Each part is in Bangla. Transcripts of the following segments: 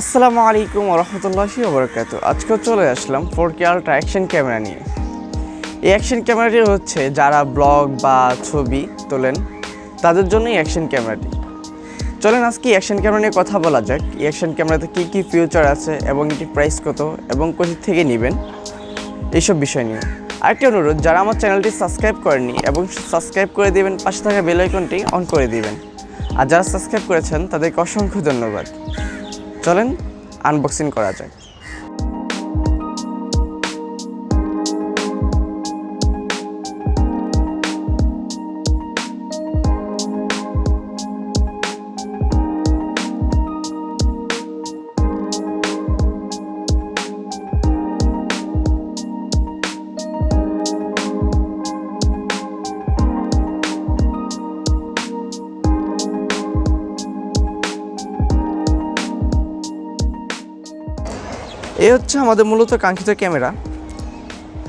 আসসালামু আলাইকুম রহমতুল্লাহি ওবরাকাত আজকে চলে আসলাম four K ultra action camera নিয়ে। এই অ্যাকশন ক্যামেরাটি হচ্ছে যারা ব্লগ বা ছবি তোলেন, তাদের জন্যই অ্যাকশন ক্যামেরাটি চলেন আজকে অ্যাকশন ক্যামেরা নিয়ে কথা বলা যাক। এই অ্যাকশন ক্যামেরাতে কী কী ফিউচার আছে এবং এটির প্রাইস কত এবং কোথা থেকে নেবেন, এইসব বিষয় নিয়ে। আরেকটি অনুরোধ, যারা আমার চ্যানেলটি সাবস্ক্রাইব করেনি এবং সাবস্ক্রাইব করে দিবেন, পাশে থাকা বেল আইকনটি অন করে দিবেন। আর যারা সাবস্ক্রাইব করেছেন, তাদেরকে অসংখ্য ধন্যবাদ। চলেন আনবক্সিং করা যাক। এই হচ্ছে আমাদের মূলত কাঙ্ক্ষিত ক্যামেরা।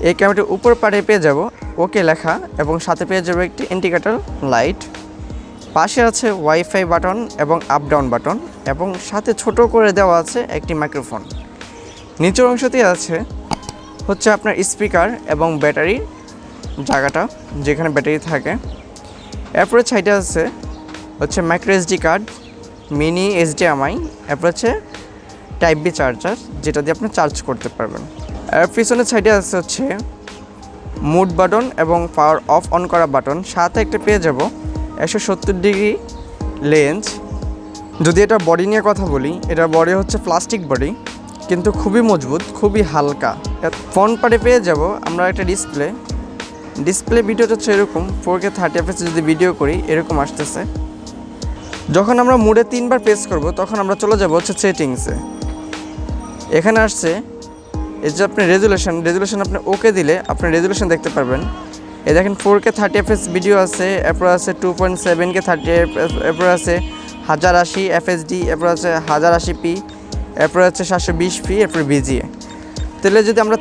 এই ক্যামেরাটির উপর পাড়ে পেয়ে যাব ওকে লেখা, এবং সাথে পেয়ে যাব একটি ইন্ডিকেটর লাইট। পাশে আছে ওয়াইফাই বাটন এবং আপ ডাউন বাটন, এবং সাথে ছোট করে দেওয়া আছে একটি মাইক্রোফোন। নিচের অংশতেই আছে হচ্ছে আপনার স্পিকার এবং ব্যাটারি জায়গাটা, যেখানে ব্যাটারি থাকে। এরপরে সাইডে আছে হচ্ছে micro SD card mini HDMI এরপর হচ্ছে টাইপ বি চার্জার যেটা দিয়ে আপনি চার্জ করতে পারবেন। আর পিছনের সাইডে আছে হচ্ছে মুড বাটন এবং পাওয়ার অফ অন করা বাটন সাথে একটা পেয়ে যাব একশো সত্তর ডিগ্রি লেন্স যদি এটা বডি নিয়ে কথা বলি, এটা বডি হচ্ছে প্লাস্টিক বডি কিন্তু খুবই মজবুত, খুবই হালকা। ফ্রন্ট পার্টে পেয়ে যাব আমরা একটা ডিসপ্লে ডিসপ্লে ভিডিওটা হচ্ছে এরকম ফোর কে থার্টি এফএস যদি ভিডিও করি, এরকম আসতেছে। যখন আমরা মুডে তিনবার প্রেস করব, তখন আমরা চলে যাব হচ্ছে সেটিংসে এখানে আসছে, এই যে আপনি রেজুলেশন রেজুলেশন আপনি ওকে দিলে আপনি রেজুলেশন দেখতে পারবেন। এ দেখেন four K thirty FPS video আছে, এরপর আছে two point seven K thirty এরপর আছে হাজার আশি এফএসডি এরপর আছে হাজার আশি পি এরপর আছে সাতশো বিশ পি এরপর বিজিএ তাহলে যদি আমরা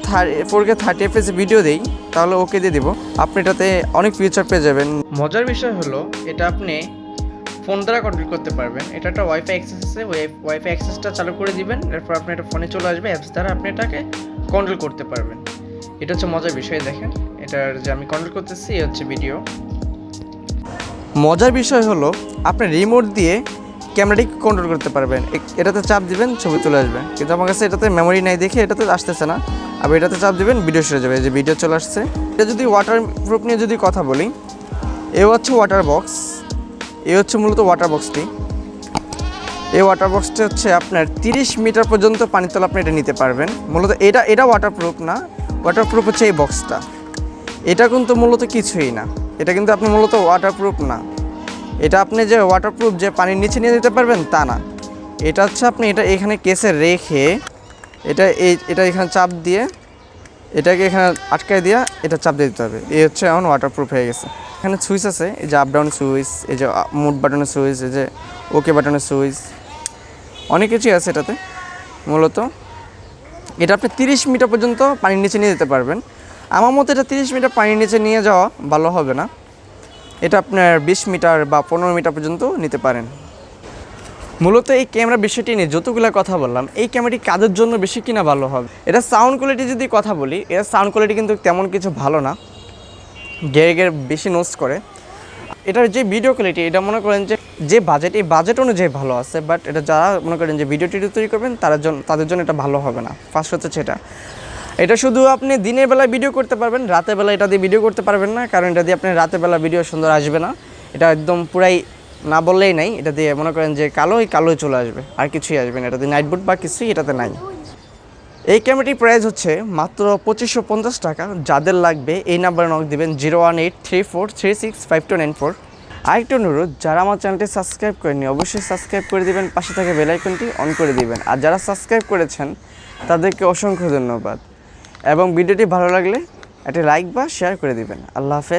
four K thirty FPS video দিই, তাহলে ওকে দিয়ে দিব। আপনি এটাতে অনেক ফিউচার পেয়ে যাবেন। মজার বিষয় হলো, এটা আপনি ফোন দ্বারা কন্ট্রোল করতে পারবেন। এটা একটা ওয়াইফাই অ্যাক্সেস আছে ওয়াইফাই অ্যাক্সেসটা চালু করে দিবেন, এরপর আপনি এটা ফোনে চলে আসবে অ্যাপস দ্বারা আপনি এটাকে কন্ট্রোল করতে পারবেন। এটা হচ্ছে মজার বিষয়, দেখেন। এটার যে আমি কন্ট্রোল করতেছি এই হচ্ছে ভিডিও মজার বিষয় হলো, আপনি রিমোট দিয়ে ক্যামেরাটি কন্ট্রোল করতে পারবেন। এটাতে চাপ দিবেন, ছবি চলে আসবে। কিন্তু আমার কাছে এটাতে মেমোরি নাই দেখে এটাতে আসতেছে না। আবার এটাতে চাপ দিবেন ভিডিও সরে যাবে যে ভিডিও চলে আসছে। এটা যদি ওয়াটার প্রুফ নিয়ে যদি কথা বলি, এ হচ্ছে ওয়াটার বক্স এ হচ্ছে মূলত ওয়াটার বক্সটি এই ওয়াটার বক্সটা হচ্ছে আপনার তিরিশ মিটার পর্যন্ত পানি তলা আপনি এটা নিতে পারবেন। মূলত এটা এটা ওয়াটারপ্রুফ না ওয়াটারপ্রুফ হচ্ছে এই বক্সটা এটা কিন্তু মূলত কিছুই না। এটা কিন্তু আপনি মূলত ওয়াটারপ্রুফ না। এটা আপনি যে ওয়াটারপ্রুফ যে পানির নিচে নিয়ে যেতে পারবেন, তা না। এটা হচ্ছে আপনি এটা এখানে কেসে রেখে এটা এই, এটা এখানে চাপ দিয়ে এটাকে এখানে আটকায় দিয়া এটা চাপ দিয়ে দিতে হবে। এই হচ্ছে এখন ওয়াটারপ্রুফ হয়ে গেছে। এখানে সুইচ আছে, এই যে আপ ডাউন সুইচ, এই যে মুড বাটনের সুইচ, এই যে ওকে বাটনের সুইচ, অনেক কিছুই আছে এটাতে, মূলত। এটা আপনি তিরিশ মিটার পর্যন্ত পানির নিচে নিয়ে যেতে পারবেন। আমার মতে এটা তিরিশ মিটার পানির নিচে নিয়ে যাওয়া ভালো হবে না। এটা আপনার বিশ মিটার বা পনেরো মিটার পর্যন্ত নিতে পারেন। মূলত এই ক্যামেরা বিষয়টি নিয়ে যতগুলো কথা বললাম, এই ক্যামেরাটি কাজের জন্য বেশি কিনা ভালো হবে? এটা সাউন্ড কোয়ালিটি যদি কথা বলি, এর সাউন্ড কোয়ালিটি কিন্তু তেমন কিছু ভালো না। গেড়ে বেশি নোস করে। এটার যে ভিডিও কোয়ালিটি এটা মনে করেন যে যে বাজেট এই বাজেট অনুযায়ী ভালো আছে বাট এটা যারা মনে করেন যে ভিডিও টিডিও তৈরি করবেন, তাদের জন্য তাদের জন্য এটা ভালো হবে না। ফার্স্ট হচ্ছে সেটা। এটা শুধু আপনি দিনের বেলায় ভিডিও করতে পারবেন, রাতের বেলা এটা দিয়ে ভিডিও করতে পারবেন না, কারণ এটা দিয়ে আপনি রাতের বেলা ভিডিও সুন্দর আসবে না। এটা একদম পুরাই না বললেই নাই, এটা দিয়ে মনে করেন যে কালোই কালোই চলে আসবে, আর কিছুই আসবে না। এটা দিয়ে নাইট বুট বা কিছুই এটাতে নাই। এই ক্যামেরাটির প্রাইস হচ্ছে মাত্র পঁচিশশো পঞ্চাশ টাকা। যাদের লাগবে এই নাম্বারে নক দিবেন zero one eight three four three six five two nine four আরেকটা অনুরোধ, যারা আমার চ্যানেলটি সাবস্ক্রাইব করেনি অবশ্যই সাবস্ক্রাইব করে দিবেন, পাশে থেকে বেলাইকনটি অন করে দিবেন। আর যারা সাবস্ক্রাইব করেছেন, তাদেরকে অসংখ্য ধন্যবাদ। এবং ভিডিওটি ভালো লাগলে একটা লাইক বা শেয়ার করে দিবেন। আল্লাহ হাফেজ।